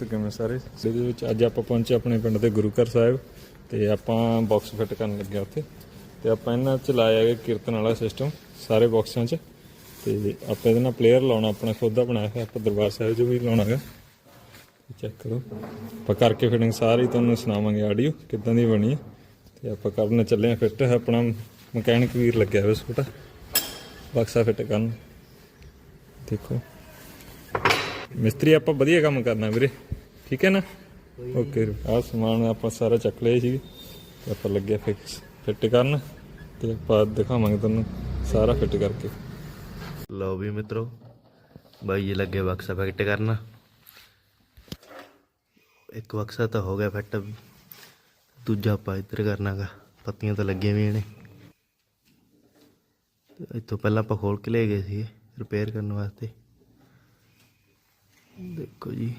ਤੇ ਕਿਵੇਂ ਸਾਰੇ? ਜਿਹਦੇ ਵਿੱਚ ਅੱਜ ਆਪਾਂ ਪਹੁੰਚੇ ਆਪਣੇ ਪਿੰਡ ਦੇ ਗੁਰੂ ਘਰ ਸਾਹਿਬ ਤੇ ਆਪਾਂ ਬਾਕਸ ਫਿੱਟ ਕਰਨ ਲੱਗੇ ਉੱਥੇ। ਤੇ ਆਪਾਂ ਇਹਨਾਂ 'ਚ ਲਾਇਆ ਹੈ ਕੀਰਤਨ ਵਾਲਾ ਸਿਸਟਮ ਸਾਰੇ ਬਾਕਸਾਂ 'ਚ। ਤੇ ਆਪਾਂ ਇਹਦੇ ਨਾਲ ਪਲੇਅਰ ਲਾਉਣਾ, ਆਪਣਾ ਖੁਦ ਦਾ ਬਣਾਇਆ ਹੋਇਆ, ਆਪਾਂ ਦਰਬਾਰ ਸਾਹਿਬ 'ਚ ਵੀ ਲਾਉਣਾ ਹੈਗਾ। ਚੈੱਕ ਕਰੋ। ਆਪਾਂ ਕਰਕੇ ਫਿਟਿੰਗ ਸਾਰੀ ਤੁਹਾਨੂੰ ਸੁਣਾਵਾਂਗੇ ਆਡੀਓ ਕਿੱਦਾਂ ਦੀ ਬਣੀ ਹੈ। ਤੇ ਆਪਾਂ ਕਰਨ ਚੱਲੇ ਆ ਫਿੱਟ ਆਪਣਾ ਮਕੈਨਿਕ ਵੀਰ ਲੱਗਿਆ ਹੋਇਆ ਛੋਟਾ ਬਕਸਾ ਫਿੱਟ ਕਰਨ। ਦੇਖੋ। ਮਿਸਤਰੀ ਆਪਾਂ ਵਧੀਆ ਕੰਮ ਕਰਨਾ ਵੀਰੇ। ਠੀਕ ਹੈ ਨਾ? ਓਕੇ ਆਹ ਸਮਾਨ ਆਪਾਂ ਸਾਰਾ ਚੱਕ ਲਿਆ ਸੀ ਤੇ ਆਪਾਂ ਲੱਗੇ ਫਿਕਸ ਫਿੱਟ ਕਰਨ ਤੇ ਆਪਾਂ ਦਿਖਾਵਾਂਗੇ ਤੁਹਾਨੂੰ ਸਾਰਾ ਫਿੱਟ ਕਰਕੇ। ਲਓ ਵੀ ਮਿੱਤਰੋ, ਬਾਈ ਜੀ ਲੱਗੇ ਬਕਸਾ ਫਿੱਟ ਕਰਨਾ। ਇੱਕ ਬਕਸਾ ਤਾਂ ਹੋ ਗਿਆ ਫਿੱਟ ਦੂਜਾ ਆਪਾਂ ਇੱਧਰ ਕਰਨਾਗਾ। ਪੱਤੀਆਂ ਤਾਂ ਲੱਗੀਆਂ ਵੀ ਨੇ। ਤੇ ਇੱਥੋਂ ਪਹਿਲਾਂ ਆਪਾਂ ਖੋਲ ਕੇ ਲੈ ਗਏ ਸੀ ਰਿਪੇਅਰ ਕਰਨ ਵਾਸਤੇ। ਦੇਖੋ ਜੀ